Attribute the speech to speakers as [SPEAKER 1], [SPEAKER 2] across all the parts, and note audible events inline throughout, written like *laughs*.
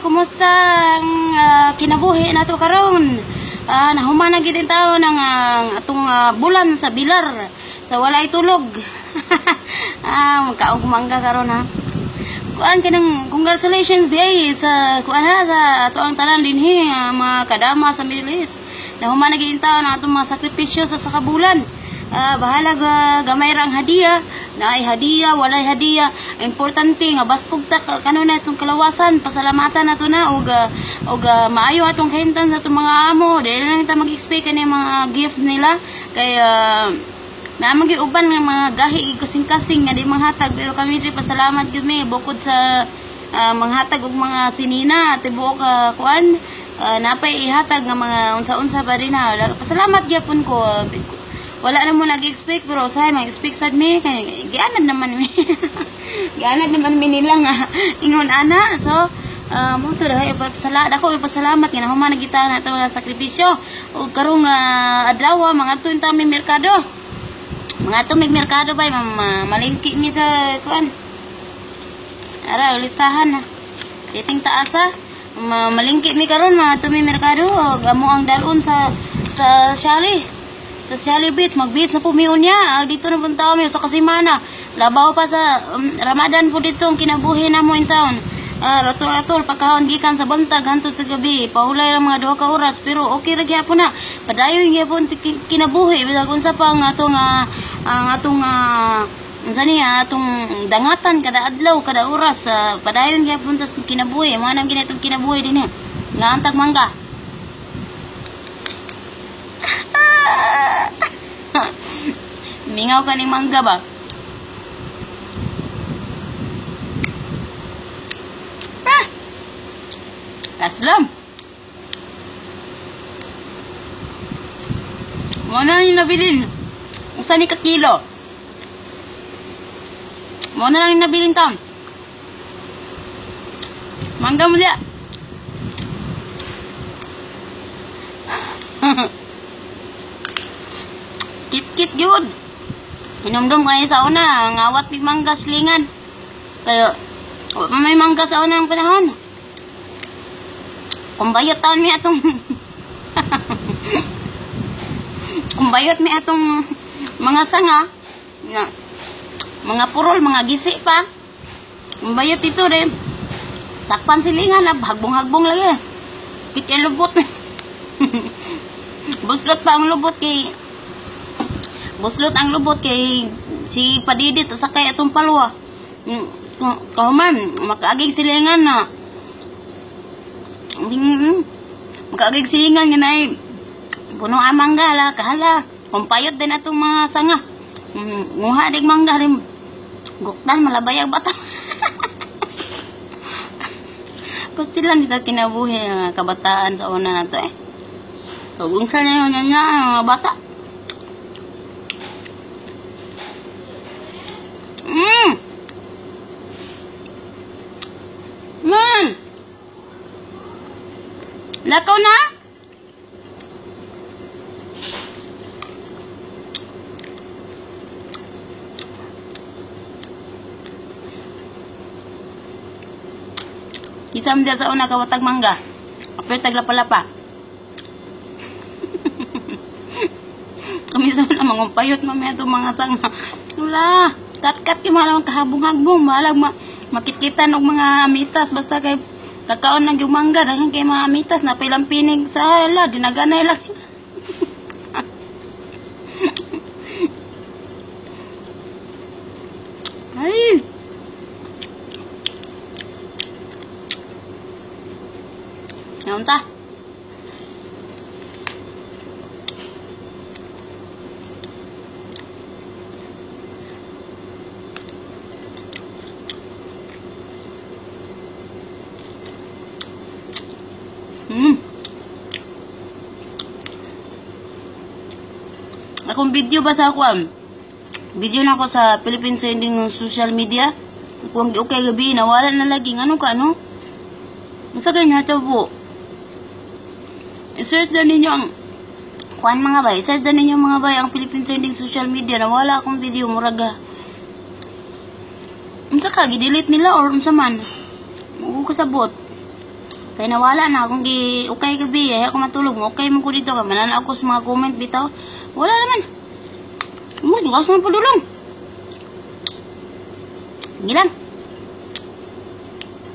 [SPEAKER 1] kumusta ang ah, kinabuhi nato karon? Ah, nahuman na gid ang tawo ng ah, atong ah, bulan sa bilar sa walay tulog. *laughs* ah, magkaog mangga karon ha. Kuan kanang congratulations day sa kuan ha sa ato ang tanan dinhi ah, mga kadama sa Middle East. Nahuman na gid ang tawo ng atong mga sakripisyo sa sakabulan. Ah, bahala ga gamay rang hadiya na ay hadiya walay hadiya. Importante nga baskog ta ka- kanunay sung kalawasan. Pasalamatan nato na og og ah, maayo atong kahimtan sa atong mga amo. Dili na ta mag-expect kani mga gift nila. Kay ah, na magi uban nga mga gahi kasing-kasing nga di manghatag. Pero kami diri pasalamat gyud mi. Bukod sa ah, manghatag og mga sinina tibuok ka kuan ah, napay ihatag nga mga unsa-unsa pa rin ha pasalamat gyapon ko ah, wala na mo nag-expect pero usahay mag-expect sad mi kay gianad naman mi. *laughs* Gianad naman mi nila nga. *laughs* Ingon ana so uh, mo to dahay ipasalamat ako ipasalamat nga nahuman na kita na mga sakripisyo. Ug karong uh, adlaw mga tuin ta mi merkado. Mga tumig merkado ba ma- ma- malingki mi sa kuan ara listahan na dating taasa ma malingki mi karon mga tumi merkado. Ug amo ang dalon sa sa Shali sa Shalibit, magbis na pumiyon niya. Ah, dito na punta kami sa Kasimana. Labaw pa sa um, Ramadan po dito ang kinabuhi na mo in town. Ah, ratol-ratol, pagkahon gikan sa bantag, hantod sa gabi. Paulay lang mga duha ka oras. Pero okay ra gyapon na. Padayon gyapon kinabuhi. Bisag unsa pa ang atong, ah, ang atong, ah, unsa ni ah, atong dangatan kada adlaw, kada oras. ah, padayon gyapon ta sa kinabuhi. Mga nang ginatong kinabuhi din eh. Laantag mangga. Mingaw ka ni mangga ba? Ah! Aslam. Mo na yung nabilin. Usa ni ka kilo. Mo na lang yung nabilin tam. Mangga mo diya. *laughs* Kit-kit yun. Inumdum kayo sa una, ngawat may mangga slingan. Kaya, may mangga sa una ng panahon. Kung bayot taon mi atong... *laughs* Kung bayot mi atong mga sanga, nga, mga purol, mga gisi pa. Kung bayot ito rin, sakpan silingan na, hagbong-hagbong lagi. Kit lubot. *laughs* Buslot pa ang lubot kay Buslot ang lubot kay si Padidit sa kay atong palwa. Mm, kung- Kahuman, makaagig silingan na. Mm, Makaagig silingan nga nay puno ang mangga la kahala. Kumpayot din atong mga sanga. Mm, Nguha dig mangga rin. Guktan malabayag bata. *laughs* Pasti lang dito kinabuhi ang kabataan sa una na to eh. Kung saan na yun niya, ang mga bata. Mm. Man. Lakaw na? Isam dia sa una kawatag mangga. Apir taglapalapa. *laughs* Kami sa una mangumpayot mamaya itong mga sanga. Wala. Kat-kat yung mga lang kahabong-habong. Malag ma makitkitan og mga amitas. Basta kay kakaon ng yung mangga. Dahil kay mga amitas. Napailang pinig sa hala. Dinaganay lang. Ay! Naon ta? Hmm. Akong video ba sa ako am? Video na ako sa Philippine Sending social media. Kung okay gabi, nawala na lagi. Ano ka, ano? Sa ganyan, po. I-search na ninyo ang kuan mga bay. I-search na ninyo mga bay ang Philippine Trending social media. Nawala akong video, muraga. Unsa ka, gidelete nila or unsa man? Huwag kasabot. Kaya nawala na akong gi okay gabi, ay ako matulog. Okay man ko dito ka manana ako sa mga comment bitaw. Wala naman. Mo di sa padulong. Gilang.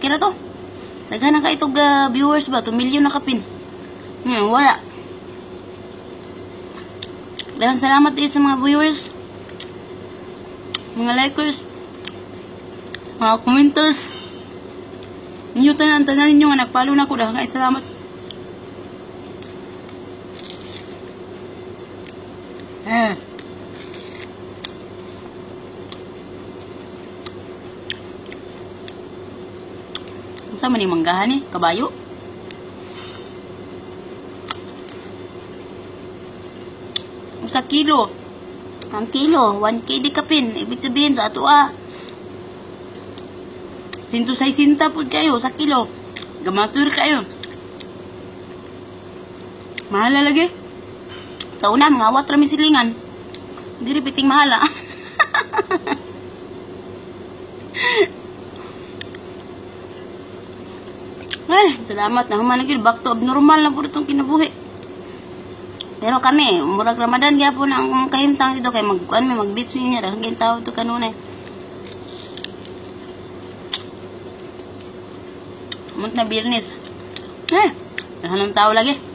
[SPEAKER 1] Kira to. Daghan ka itog ah, viewers ba? 2 million na kapin. Hmm, wala. Dalang salamat din sa mga viewers. Mga likers. Mga commenters. Ninyo tanan tanan ninyo nga nagpalo na ko daghang kay salamat. Eh. Unsa man ni manggahan ni? Kabayo? Usa kilo. Ang kilo, 1 KD kapin. Ibig sabihin sa ato ah. Sinto say sinta po kayo sa kilo. Gamatur kayo. Mahal lagi. Sa una, mga awat rami silingan. Hindi rin piting mahal ah. *laughs* Ay, salamat na humanagil. Back to abnormal na po itong kinabuhi. Pero kami, murag Ramadan gyapon ang kahimtang dito kay mag kuan mi mag beach mi niya hangin tawo to kanunay. Mut na. Eh, hanong tao lagi.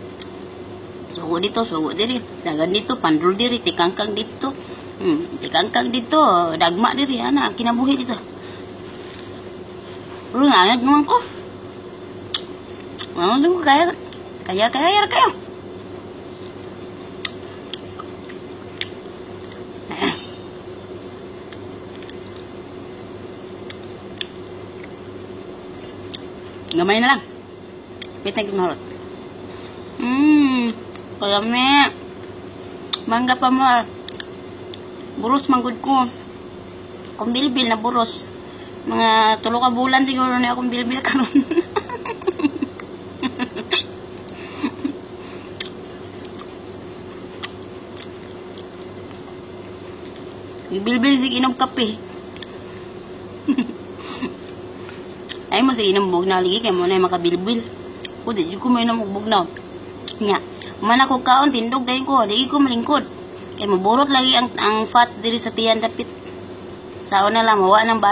[SPEAKER 1] Sugo dito, sugo diri. Dagan dito, pandrol diri, tikangkang dito. Hmm, tikangkang dito, dagma diri ana kinabuhi dito. Pero nga naman ko. Ano ko kaya kaya kaya kayo. Gamay na lang. Pitay kong harot. Mmm. Kalami. Mangga pa mo. ah. Buros manggod ko. Kung bilbil na buros. Mga tulo ka bulan siguro na akong bilbil karon. *laughs* Bilbil sig inom kape. *laughs* Ay mo sa inom bugnaw lagi kay mo na makabilbil. O di ko mo inom bugnaw. Nya, man ako kaon tindog dayon ko, di ko malingkod. Kay maburot lagi ang ang fats diri sa tiyan dapit. Sa una lang mawa ng